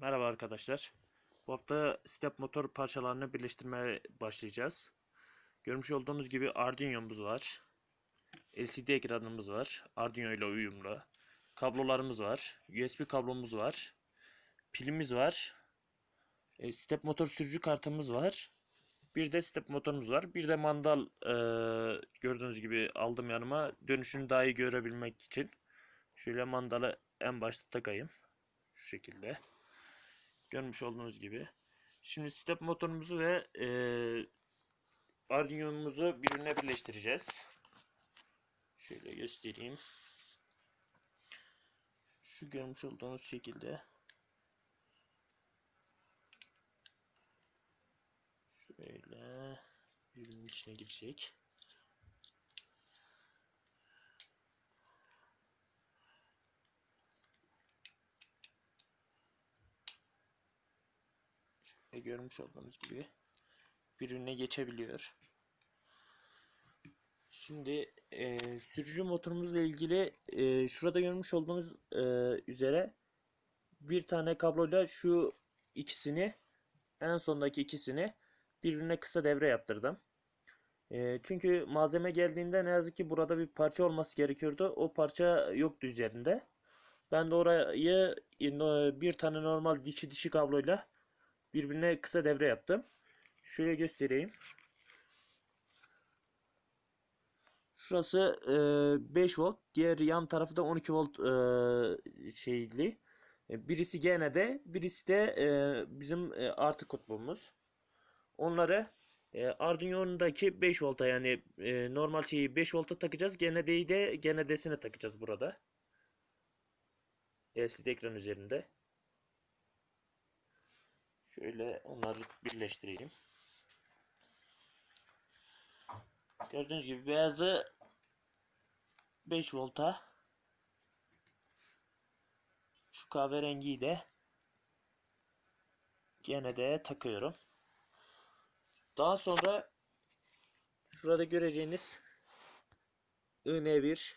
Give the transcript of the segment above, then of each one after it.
Merhaba arkadaşlar. Bu hafta step motor parçalarını birleştirmeye başlayacağız. Görmüş olduğunuz gibi Arduino'muz var. LCD ekranımız var. Arduino ile uyumlu. Kablolarımız var. USB kablomuz var. Pilimiz var. E, step motor sürücü kartımız var. Bir de step motorumuz var. Bir de mandal e, gördüğünüz gibi aldım yanıma. Dönüşünü daha iyi görebilmek için. Şöyle mandalı en başta takayım. Şu şekilde. Görmüş olduğunuz gibi. Şimdi step motorumuzu ve e, Arduino'muzu birbirine birleştireceğiz. Şöyle göstereyim. Şu görmüş olduğunuz şekilde. Şöyle birbirinin içine girecek. Şöyle görmüş olduğunuz gibi birbirine geçebiliyor. Şimdi e, sürücü motorumuzla ilgili e, şurada görmüş olduğunuz e, üzere bir tane kabloyla şu ikisini en sondaki ikisini birbirine kısa devre yaptırdım. E, çünkü malzeme geldiğinde ne yazık ki burada bir parça olması gerekiyordu. O parça yoktu üzerinde. Ben de orayı e, bir tane normal dişi dişi kabloyla birbirine kısa devre yaptım. Şöyle göstereyim. Şurası e, 5 volt, diğer yan tarafı da 12 volt e, şeyli. E, birisi GN'de, birisi de e, bizim e, artı kutbumuz. Onları e, Arduino'daki 5 volta yani e, normal şeyi 5 volta takacağız. GND'yi de GND'sine takacağız burada. LCD ekran üzerinde. Şöyle onları birleştireyim. Gördüğünüz gibi beyazı 5 volta şu kahverengiyi de gene de takıyorum. Daha sonra şurada göreceğiniz IN1,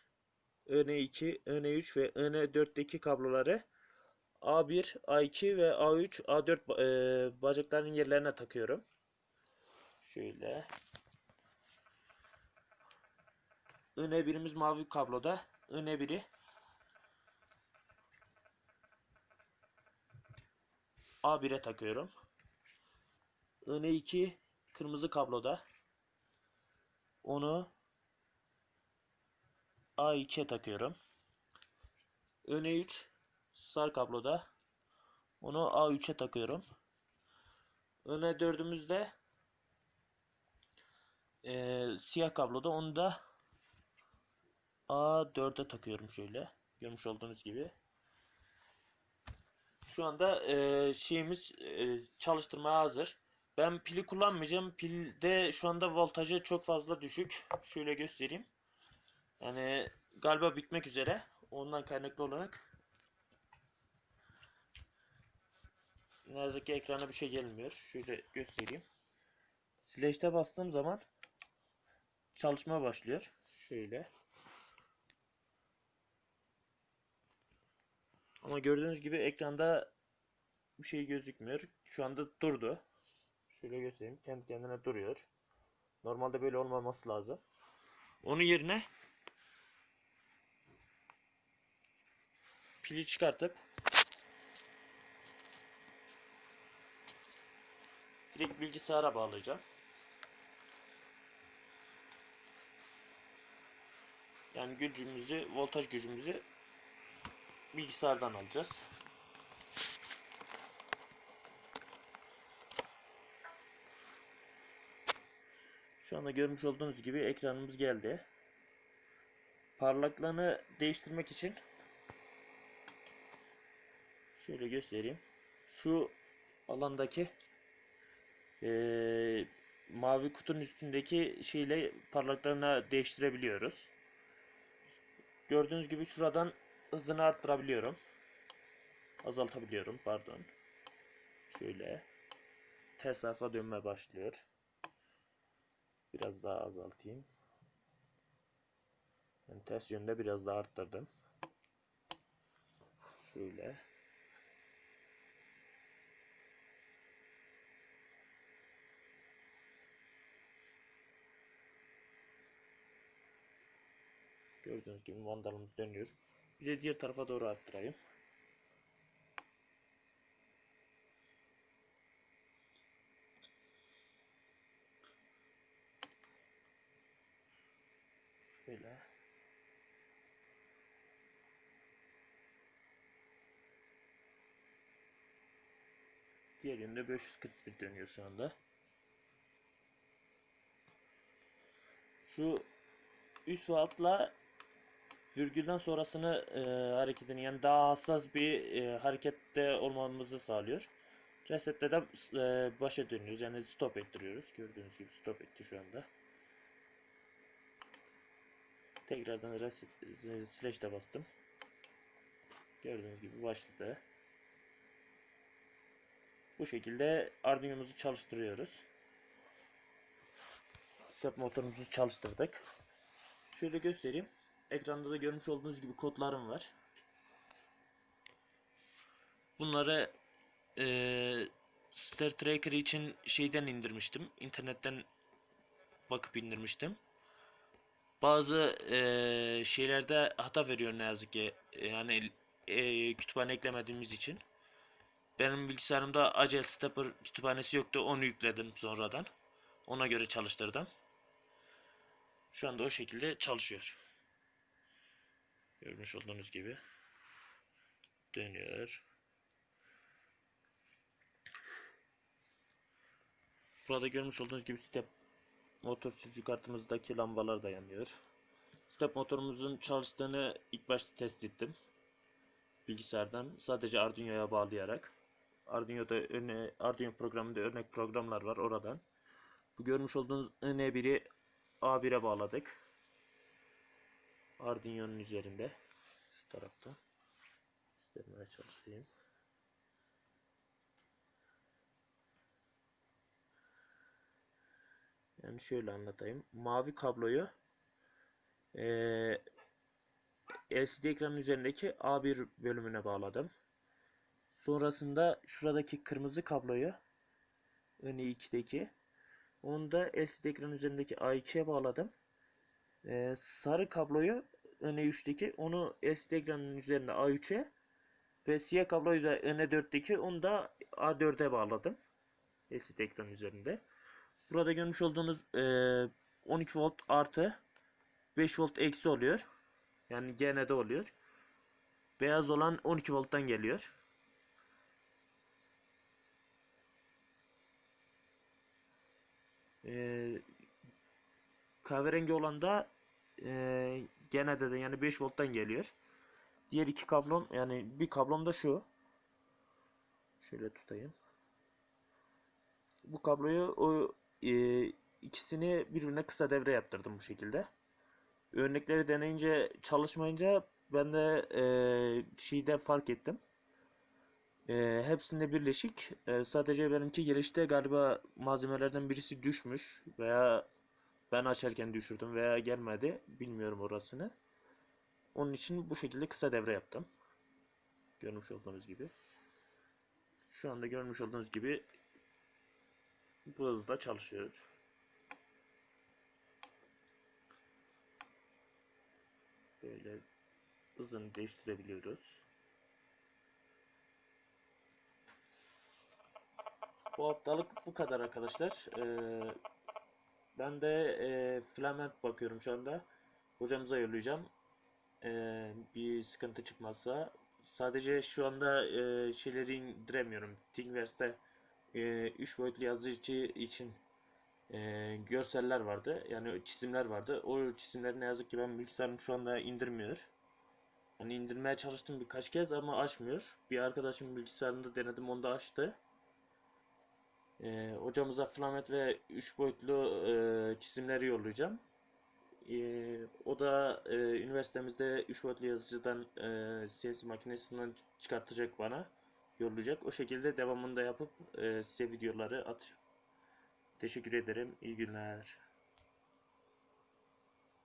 IN2, IN3 ve IN4'teki kabloları A1, A2 ve A3, A4 e, bacakların yerlerine takıyorum. Şöyle. Öne birimiz mavi kabloda. Öne biri A1'e takıyorum. Öne 2 kırmızı kabloda. Onu A2'ye takıyorum. Öne 3 sarı kabloda. Onu A3'e takıyorum. Öne dördümüzde e, siyah kabloda onu da A4'e takıyorum şöyle. Görmüş olduğunuz gibi. Şu anda e, şeyimiz e, çalıştırmaya hazır. Ben pili kullanmayacağım. Pilde şu anda voltajı çok fazla düşük. Şöyle göstereyim. Yani galiba bitmek üzere. Ondan kaynaklı olarak Ne yazık ki ekrana bir şey gelmiyor. Şöyle göstereyim. Slash'te bastığım zaman çalışma başlıyor. Şöyle. Ama gördüğünüz gibi ekranda bir şey gözükmüyor. Şu anda durdu. Şöyle göstereyim. Kendi kendine duruyor. Normalde böyle olmaması lazım. Onun yerine pili çıkartıp direkt bilgisayara bağlayacağım. Yani gücümüzü, voltaj gücümüzü bilgisayardan alacağız. Şu anda görmüş olduğunuz gibi ekranımız geldi. Parlaklığını değiştirmek için şöyle göstereyim. Şu alandaki e, mavi kutunun üstündeki şeyle parlaklığını değiştirebiliyoruz. Gördüğünüz gibi şuradan hızını arttırabiliyorum. Azaltabiliyorum pardon. Şöyle. Ters tarafa dönme başlıyor. Biraz daha azaltayım. Yani ters yönde biraz daha arttırdım. Şöyle. Gördüğünüz gibi mandalımız dönüyor. Bir de diğer tarafa doğru arttırayım. Şöyle. Diğer yönde 541 dönüyor şu anda. Şu üst ve altla virgülden sonrasını e, hareketini yani daha hassas bir e, harekette olmamızı sağlıyor. Resette de e, başa dönüyoruz yani stop ettiriyoruz. Gördüğünüz gibi stop etti şu anda. Tekrardan reset e, slash de bastım. Gördüğünüz gibi başladı. Bu şekilde Arduino'muzu çalıştırıyoruz. Step motorumuzu çalıştırdık. Şöyle göstereyim. Ekranda da görmüş olduğunuz gibi kodlarım var. Bunları eee Star Tracker için şeyden indirmiştim. İnternetten bakıp indirmiştim. Bazı eee, şeylerde hata veriyor ne yazık ki. Yani eee, kütüphane eklemediğimiz için. Benim bilgisayarımda Agile Stepper kütüphanesi yoktu. Onu yükledim sonradan. Ona göre çalıştırdım. Şu anda o şekilde çalışıyor. Görmüş olduğunuz gibi. Dönüyor. Burada görmüş olduğunuz gibi step motor sürücü kartımızdaki lambalar da yanıyor. Step motorumuzun çalıştığını ilk başta test ettim. Bilgisayardan sadece Arduino'ya bağlayarak. Arduino'da örne Arduino programında örnek programlar var oradan. Bu görmüş olduğunuz N1'i A1'e bağladık. Arduino'nun üzerinde. Şu tarafta. Göstermeye çalışayım. Yani şöyle anlatayım. Mavi kabloyu eee LCD ekranın üzerindeki A1 bölümüne bağladım. Sonrasında şuradaki kırmızı kabloyu önü 2'deki onu da LCD ekranın üzerindeki A2'ye bağladım. Ee, sarı kabloyu öne 3'teki onu LCD ekranın üzerinde A3'e ve siyah kabloyu da öne 4'teki onu da A4'e bağladım. LCD ekranın üzerinde. Burada görmüş olduğunuz e, 12 volt artı 5 volt eksi oluyor. Yani GN'de oluyor. Beyaz olan 12 volttan geliyor. Ee, kahverengi olan da e, GN'de de yani 5 volttan geliyor. Diğer iki kablom yani bir kablom da şu. Şöyle tutayım. Bu kabloyu o e, ikisini birbirine kısa devre yaptırdım bu şekilde. Örnekleri deneyince çalışmayınca ben de e, şeyde fark ettim. E, hepsinde birleşik. E, sadece benimki girişte galiba malzemelerden birisi düşmüş veya ben açarken düşürdüm veya gelmedi. Bilmiyorum orasını. Onun için bu şekilde kısa devre yaptım. Görmüş olduğunuz gibi. Şu anda görmüş olduğunuz gibi bu hızda çalışıyor. Böyle hızını değiştirebiliyoruz. Bu haftalık bu kadar arkadaşlar. Ee, ben de e, filament bakıyorum şu anda. Hocamıza yollayacağım. Ee, bir sıkıntı çıkmazsa. Sadece şu anda e, şeyleri indiremiyorum. Thingiverse'de e, 3 boyutlu yazıcı için e, görseller vardı. Yani çizimler vardı. O çizimleri ne yazık ki ben bilgisayarım şu anda indirmiyor. Hani indirmeye çalıştım birkaç kez ama açmıyor. Bir arkadaşım bilgisayarında denedim onda açtı. E, hocamıza filament ve 3 boyutlu e, çizimleri yollayacağım. E, o da e, üniversitemizde 3 boyutlu yazıcıdan e, CNC makinesinden çıkartacak bana. Yollayacak. O şekilde devamını da yapıp e, size videoları atacağım. Teşekkür ederim. İyi günler.